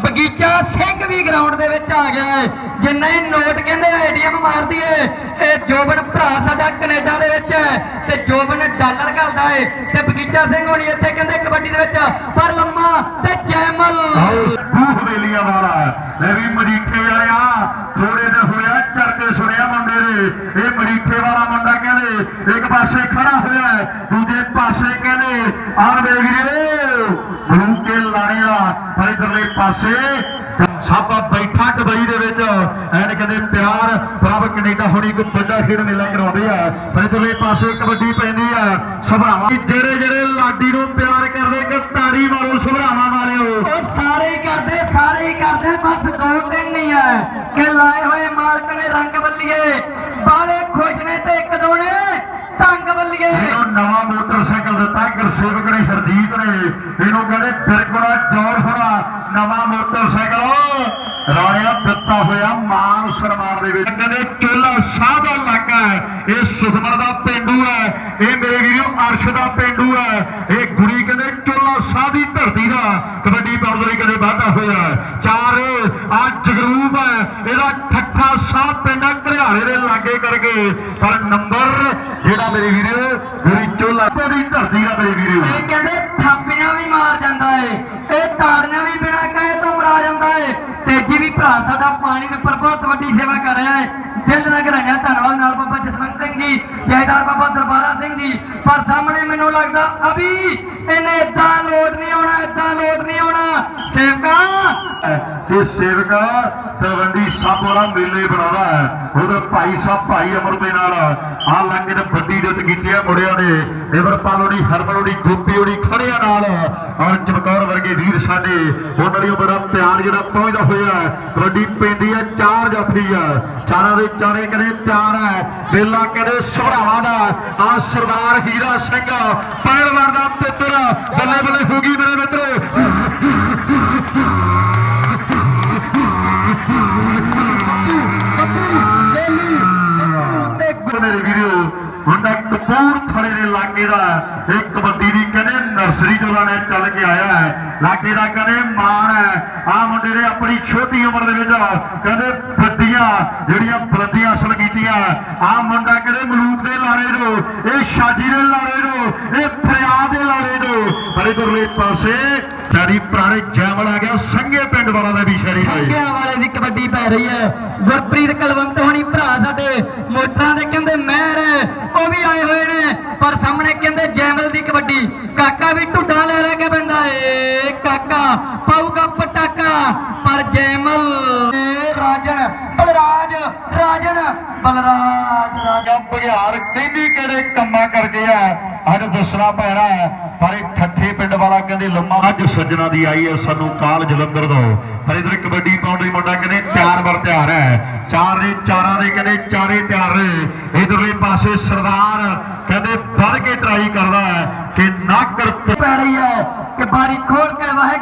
ਬਗੀਚਾ ਸਿੰਘ ਵੀ ਗਰਾਊਂਡ ਦੇ ਵਿੱਚ ਆ ਗਿਆ ਹੈ ਜਿੰਨਾ ਹੀ ਨੋਟ ਕਹਿੰਦੇ ਏਟੀਐਮ ਮਾਰ ਦਈਏ ਇਹ ਜੋਬਨ ਭਰਾ ਸਾਡਾ ਕੈਨੇਡਾ ਦੇ ਵਿੱਚ ਹੈ ਤੇ ਜੋਬਨ ਡਾਲਰ ਘਲਦਾ ਹੈ ਤੇ ਬਗੀਚਾ ਸਿੰਘ ਹੋਣੀ ਇੱਥੇ ਕਹਿੰਦੇ ਕਬੱਡੀ ਦੇ ਵਿੱਚ ਪਰ ਲੰਮਾ ਤੇ ਜੈਮਲ। ਆਓ ਹਵੇਲੀਆਂ ਵਾਲਾ ਲੈ ਵੀ ਮਰੀਠੇ ਵਾਲਿਆ ਥੋੜੇ ਦਿਨ ਹੋਇਆ ਚਰਕੇ ਸੁਣਿਆ ਮੁੰਡੇ ਦੇ। ਇਹ ਮਰੀਠੇ ਵਾਲਾ ਮੁੰਡਾ ਕਹਿੰਦੇ, ਇੱਕ ਪਾਸੇ ਖੜਾ ਹੋਇਆ, ਦੂਜੇ ਪਾਸੇ ਕਹਿੰਦੇ ਆਰ ਮੇਰੇ ਵੀਰੇ ਬਲੂ ਕੇ ਲਾਣੇ ਦਾ ਪਰ ਇਧਰਲੇ ਪਾਸੇ ਸਾਬਾ ਬੈਠਾ ਦੁਬਈ ਦੇ ਵਿੱਚ। ਐਨ ਕਹਿੰਦੇ, ਪਿਆਰ ਪ੍ਰਭ ਕੈਨੇਡਾ ਹੁਣੀ ਕੋ ਵੱਡਾ ਖੇਡ ਮੇਲਾ ਕਰਾਉਂਦੇ ਆ। ਪਰ ਇਧਰਲੇ ਪਾਸੇ ਕਬੱਡੀ ਪੈਂਦੀ ਆ, ਸਭਰਾਵਾਂ। ਜਿਹੜੇ ਜਿਹੜੇ ਲਾਡੀ ਨੂੰ ਪਿਆਰ ਕਰਦੇ ਕਿ ਤਾੜੀ ਮਾਰੋ, ਸਭਰਾਵਾਂ ਵਾਲਿਓ। ਉਹ ਸਾਰੇ ਕਰਦੇ ਸਾਰੇ ਕਰਦੇ, ਬਸ ਦੋ ਦਿਨ ਨਹੀਂ ਹੈ ਕਿ ਲਾਏ ਹੋਏ ਮਾਲਕ ਨੇ ਰੰਗ ਬੱਲੀਏ। ਬਾਲੇ ਖੁਸ਼ ਨੇ ਤੇ ਇੱਕ ਦੋ ਨੇ। ਢੰਗ ਬੱਲੀਏ। ਇਹਨੂੰ ਨਵਾਂ ਮੋਟਰਸਾਈਕਲ ਦਿੱਤਾ ਗੁਰਸੇਵਕ ਨੇ ਹਰਜੀਤ ਨੇ। ਇਹਨੂੰ ਕਹਿੰਦੇ ਫਿਰਕੁੜਾ ਜੋਰ ਹੋਣਾ ਨਵਾਂ ਮੋਟਰਸਾਈਕਲ। ਰਾਣਿਆ ਦਿੱਤਾ ਹੋਇਆ ਮਾਨ ਸਨਮਾਨ ਦੇ ਵਿੱਚ। ਕਹਿੰਦੇ ਚੋਲਾ ਸਾਹ ਦਾ ਇਲਾਕਾ ਹੈ ਇਹ ਸੁਖਮਨ ਦਾ ਪਿੰਡੂ ਹੈ ਇਹ ਮੇਰੇ ਵੀਰੋ ਅਰਸ਼ ਦਾ ਪਿੰਡੂ ਹੈ। ਇਹ ਗੁਰੀ ਕਹਿੰਦੇ ਚੋਲਾ ਸਾਹ ਦੀ ਧਰਤੀ ਦਾ ਕਬੱਡੀ ਪਾਉਣ ਲਈ ਕਦੇ ਵਾਧਾ ਹੋਇਆ ਹੈ। ਚਾਰ ਆ ਜਗਰੂਪ ਹੈ ਇਹਦਾ ਠੱਠਾ ਸਾਹ ਪਿੰਡ ਆ, ਘਰਿਆਲੇ ਦੇ ਲਾਗੇ ਕਰਕੇ। ਪਰ ਨੰਬਰ ਜਿਹੜਾ ਮੇਰੇ ਵੀਰੋ ਗੁਰੀ ਚੋਲਾ ਦੀ ਧਰਤੀ ਦਾ ਮੇਰੇ ਵੀਰੋ। ਇਹ ਕਹਿੰਦੇ ਥਾਪੀਆਂ ਵੀ ਮਾਰ ਜਾਂਦਾ ਏ, ਇਹ ਤਾੜੀਆਂ ਵੀ ਬਿਨਾਂ ਕਹੇ ਤੋਂ ਮਰਾ ਜਾਂਦਾ ਏ। ਤੇਜੀ ਵੀ ਭਰਾ ਸਾਡਾ ਪਾਣੀ ਦੇ ਉੱਪਰ ਬਹੁਤ ਵੱਡੀ ਸੇਵਾ ਕਰ ਰਿਹਾ ਹੈ ਦਿਲ ਨਾਲ ਕਰਾਇਆ ਧੰਨਵਾਦ ਨਾਲ ਬਾਬਾ ਜਸਵੰਤ ਸਿੰਘ ਜੀ, ਜੈਦਾਰ ਬਾਬਾ ਦਰਬਾਰਾ ਸਿੰਘ ਜੀ। ਪਰ ਸਾਹਮਣੇ ਮੈਨੂੰ ਲੱਗਦਾ, ਅਭੀ, ਇਹਨੇ ਇਦਾਂ ਲੋਟ ਨਹੀਂ ਆਉਣਾ ਇਦਾਂ ਲੋਟ ਨਹੀਂ ਆਉਣਾ। ਸੇਵਕਾ ਤੇ ਸੇਵਕਾ ਤਲਵੰਡੀ ਸਾਬੋ ਮੇਲੇ ਬਣਾਉਂਦਾ ਹੈ। ਉਧਰ ਭਾਈ ਸਾਹਿਬ, ਭਾਈ ਅਮਰ ਦੇ ਨਾਲ ਆ ਲੰਗੇ ਨੇ ਵੱਡੀ ਜਿੱਤ ਕੀਤੀ ਹੈ ਮੁੰਡਿਆਂ ਨੇ। ਨਿਵਰਪਾਲ ਉਹਦੀ ਹਰਮਨ ਉਹਦੀ ਗੋਪੀ ਉਹਦੀ ਖੜਿਆਂ ਨਾਲ ਔਰ ਚਮਕੌਰ ਵਰਗੇ ਵੀਰ ਸਾਡੇ। ਉਹਨਾਂ ਲਈ ਬੜਾ ਪਿਆਰ ਜਿਹੜਾ ਪਹੁੰਚਦਾ ਹੋਇਆ ਵੱਡੀ ਪੈਂਦੀ ਹੈ, ਚਾਰ ਜਾਫੀ ਆ ਚਾਰਾਂ ਦੇ ਚਾਰੇ ਕਰੇ ਪਿਆਰ ਹੈ। ਬੇਲਾ ਕਰੇ ਸੁਭਰਾਵਾਂ ਦਾ। ਆ ਸਰਦਾਰ ਹੀਰਾ ਸਿੰਘ, ਪਹਿਲਵਾਨ ਦਾ ਪੁੱਤਰ ਬੱਲੇ ਬੱਲੇ ਹੋ ਗਈ ਮੇਰੇ ਮਿੱਤਰੋ। ਕਪੂਰਥਲੇ ਦੇ ਲਾਗੇ ਦਾ ਇਹ ਕਬੱਡੀ ਦੀ ਕਹਿੰਦੇ ਨਰਸਰੀ ਤੋਂ ਨੇ ਚੱਲ ਕੇ ਆਇਆ ਹੈ। ਲਾਗੇ ਦਾ ਕਹਿੰਦੇ ਮਾਣ ਹੈ। ਆ ਮੁੰਡੇ ਨੇ ਆਪਣੀ ਛੋਟੀ ਉਮਰ ਦੇ ਵਿੱਚ ਕਹਿੰਦੇ ਵੱਡੀਆਂ ਜਿਹੜੀਆਂ ਬੁਲੰਦੀਆਂ ਹਾਸਲ ਕੀਤੀਆਂ। ਆ ਮੁੰਡਾ ਕਹਿੰਦੇ ਮਲੂਕ ਦੇ ਲਾਰੇ ਨੂੰ, ਇਹ ਸ਼ਾਜੀ ਦੇ ਲਾਰੇ ਨੂੰ, ਇਹ ਫਰਿਆਦ ਦੇ ਲਾਰੇ ਨੂੰ। ਪਰ ਇਧਰਲੇ ਪਾਸੇ ਸ਼ਾਰੀ ਪੁਰਾਣੇ ਜੈਮਲ ਆ ਗਿਆ ਸੰਘੇ ਪਿੰਡ ਵਾਲਾ ਦਾ ਵੀ ਸ਼ਹਿਰੀ ਭਾਈ ਸੰਗਿਆ ਵਾਲੇ ਦੀ ਕਬੱਡੀ ਪੈ ਰਹੀ ਹੈ। ਗੁਰਪ੍ਰੀਤ ਕਲਵੰਤ ਹੋਣੀ ਭਰਾ ਸਾਡੇ, ਮੋਟਰਾਂ ਦੇ ਕਹਿੰਦੇ ਮੈਂ ਉਹ ਵੀ ਆਏ ਹੋਏ ਨੇ ਪਰ ਸਾਹਮਣੇ ਕਹਿੰਦੇ ਜੈਮਲ ਦੀ ਕਬੱਡੀ। ਕਾਕਾ ਵੀ ਢੁੱਡਾ ਲੈ ਲੈ ਕੇ ਬੰਦਾ ਏ। ਕਾਕਾ ਪਾਊਗਾ ਪਟਾਕਾ ਪਰ ਜੈਮਲ ਏ ਰਾਜਨ ਬਲਰਾਜ ਰਾਜਨ ਬਲਰਾਜ ਰਾਜ ਬਘਿਆੜ ਕਹਿੰਦੀ ਕਿਹੜੇ ਕੰਮਾਂ ਕਰਕੇ ਆ? ਅੱਜ ਦੱਸਣਾ ਪੈਣਾ ਹੈ ਪਰ ਇਹ ਠੱਠੇ ਪਿੰਡ ਵਾਲਾ ਕਹਿੰਦੇ ਲੰਮਾ ਅੱਜ ਸੱਜਣਾ ਦੀ ਆਈ ਹੈ ਸਾਨੂੰ ਕਾਲ ਜਲੰਧਰ ਤੋਂ ਪਰ ਇਧਰ ਕਬੱਡੀ ਪਾਉਣ ਲਈ ਮੁੰਡਾ ਕਹਿੰਦੇ ਤਿਆਰ ਬਰ ਤਿਆਰ ਹੈ। ਚਾਰ ਦੇ ਚਾਰਾਂ ਦੇ ਕਹਿੰਦੇ ਚਾਰੇ ਤਿਆਰ ਨੇ। ਇਧਰਲੇ ਪਾਸੇ ਸਰਦਾਰ ਕਹਿੰਦੇ ਵੱਧ ਕੇ ਟਰਾਈ ਕਰਦਾ ਹੈ ਕਿ ਨਾਕਰ ਪੈ ਰਹੀ ਹੈ ਕਿ ਬਾਰੀ ਖੋਲ ਕੇ ਵਾਹਿਗੁਰੂ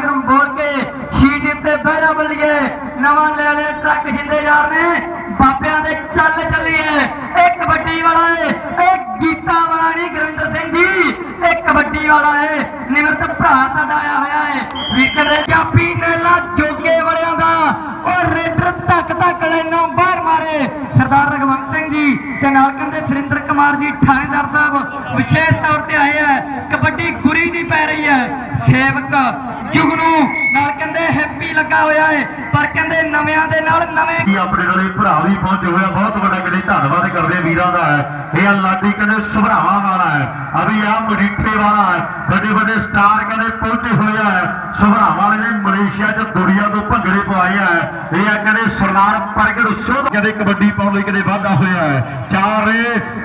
ਧੰਨਵਾਦ ਕਰਦੇ ਵੀਰਾਂ ਦਾ ਹੈ। ਇਹ ਲਾਡੀ ਕਹਿੰਦੇ ਸੁਭਰਾਵਾਂ ਵਾਲਾ ਹੈ। ਅਭੀ ਆ ਮਜੀਠੇ ਵਾਲਾ ਹੈ। ਵੱਡੇ ਵੱਡੇ ਸਟਾਰ ਕਹਿੰਦੇ ਪਹੁੰਚੇ ਹੋਏ ਆ। ਸੁਭਰਾਵਾਂ ਵਾਲੇ ਨੇ ਮਲੇਸ਼ੀਆ 'ਚ ਦੁਨੀਆ ਤੋਂ ਭੰਗੜੇ ਪਵਾਏ ਹੈ ਇਹ ਆ ਕਹਿੰਦੇ ਸਰਦਾਰ ਪ੍ਰਗਟ ਸੋਧ ਕਹਿੰਦੇ ਕਬੱਡੀ ਪਾਉਣ ਲਈ ਕਦੇ ਵਾਧਾ ਹੋਇਆ ਹੈ। ਚਾਰ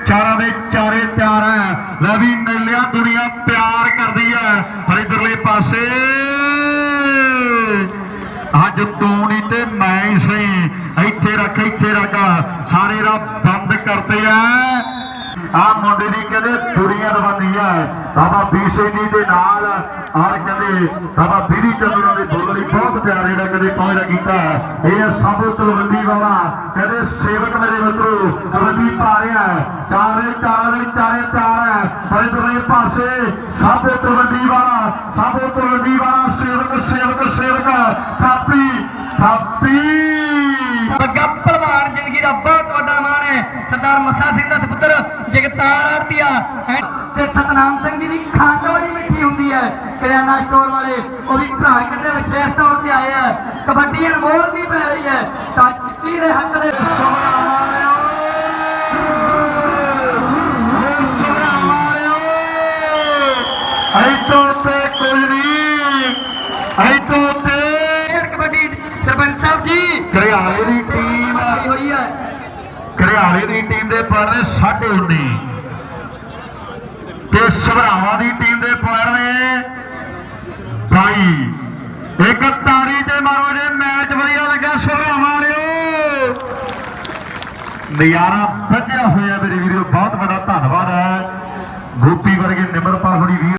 ਚਾਰਾਂ ਦੇ ਚਾਰੇ ਤਿਆਰ ਹੈ ਲੈ ਵੀ ਮੇਲਿਆ ਦੁਨੀਆ ਪਿਆਰ ਕਰਦੀ ਹੈ ਪਰ ਇਧਰਲੇ ਪਾਸੇ ਅੱਜ ਤੂੰ ਨਹੀਂ ਤੇ ਮੈਂ ਹੀ ਸਹੀ। ਇੱਥੇ ਰੱਖ ਇੱਥੇ ਰੱਖ। ਸਾਰੇ ਰਾ ਬੰਦ ਕਰਦੇ ਆ। ਆ ਮੁੰਡੇ ਦੀ ਕਹਿੰਦੇ ਦੁਨੀਆ ਦਵਾਨੀ ਬਾਬਾ ਬੀਸੇਨੀ ਦੇ ਨਾਲ ਔਰ ਕਹਿੰਦੇ ਬਾਬਾ ਬੀਰੀ ਚੰਦਰਾਂ ਦੇ ਬੋਲਣੀ ਬਹੁਤ ਪਿਆਰ ਜਿਹੜਾ ਕਦੇ ਪਹੁੰਚਦਾ ਕੀਤਾ ਇਹ ਸਭ ਤਲਵੰਡੀ ਵਾਲਾ ਕਹਿੰਦੇ ਸੇਵਕ ਮੇਰੇ ਮਿੱਤਰੋ, ਤਲਵੰਡੀ ਪਾ ਰਿਹਾ ਹੈ। ਚਾਰੇ ਚਾਰੇ ਪਿਆਰ ਹੈ ਪਰ ਇਧਰਲੇ ਪਾਸੇ ਸਭ ਤਲਵੰਡੀ ਵਾਲਾ, ਸਭ ਤਲਵੰਡੀ ਵਾਲਾ ਸੇਵਕ ਸੇਵਕ ਸੇਵਕ, ਥਾਪੀ ਥਾਪੀ। ਬੱਗਾ ਪਹਿਲਵਾਨ ਜ਼ਿੰਦਗੀ ਦਾ ਬਹੁਤ ਵੱਡਾ ਮਾਣ ਹੈ ਸਰਦਾਰ ਮੱਸਾ ਸਿੰਘ ਦਾ ਸੁਪੁੱਤਰ ਜਗਤਾਰ ਆਰਤੀਆ ਤੇ ਸਤਨਾਮ ਸਿੰਘ ਜੀ ਦੀ ਖੰਡ ਬੜੀ ਮਿੱਠੀ ਹੁੰਦੀ ਹੈ। ਕਰਿਆਨਾ ਸਟੋਰ ਵਾਲੇ ਉਹ ਵੀ ਭਰਾ ਕਹਿੰਦੇ ਵਿਸ਼ੇਸ਼ ਤੌਰ ਤੇ ਆਏ ਆ। ਕਬੱਡੀ ਅਨਮੋਲ ਦੀ ਪੈ ਰਹੀ ਹੈ। ਤਾਂ ਚੱਕੀ ਦੇ ਹੱਕ ਦੇ ਐਤੋਂ ਤੇ ਕੋਈ ਨਹੀਂ। ਐਤੋਂ ਤੇ ਖੇਡ ਕਬੱਡੀ ਸਰਪੰਚ ਸਾਹਿਬ ਜੀ। ਘਰਿਆਲੇ ਦੀ ਟੀਮ ਆਈ ਹੋਈ ਹੈ। ਘਰਿਆਲੇ ਦੀ ਟੀਮ ਦੇ ਨੇ 19 ਤੇ ਸਭਰਾਵਾਂ ਦੀ ਟੀਮ ਦੇ ਪੁਆਇੰਟ ਨੇ 22 ਇੱਕ ਤਾੜੀ ਤੇ ਮਾਰੋ ਜੇ ਮੈਚ ਵਧੀਆ ਲੱਗਾ ਸਭਰਾਵਾਂ ਵਾਲਿਓ ਨਜ਼ਾਰਾ ਵੱਜਿਆ ਹੋਇਆ ਮੇਰੇ ਵੀਰੋ ਬਹੁਤ ਵੱਡਾ ਧੰਨਵਾਦ ਹੈ। ਗੋਪੀ ਵਰਗੇ ਨਿਮਰਤਾ ਹੋਣੀ ਵੀਰ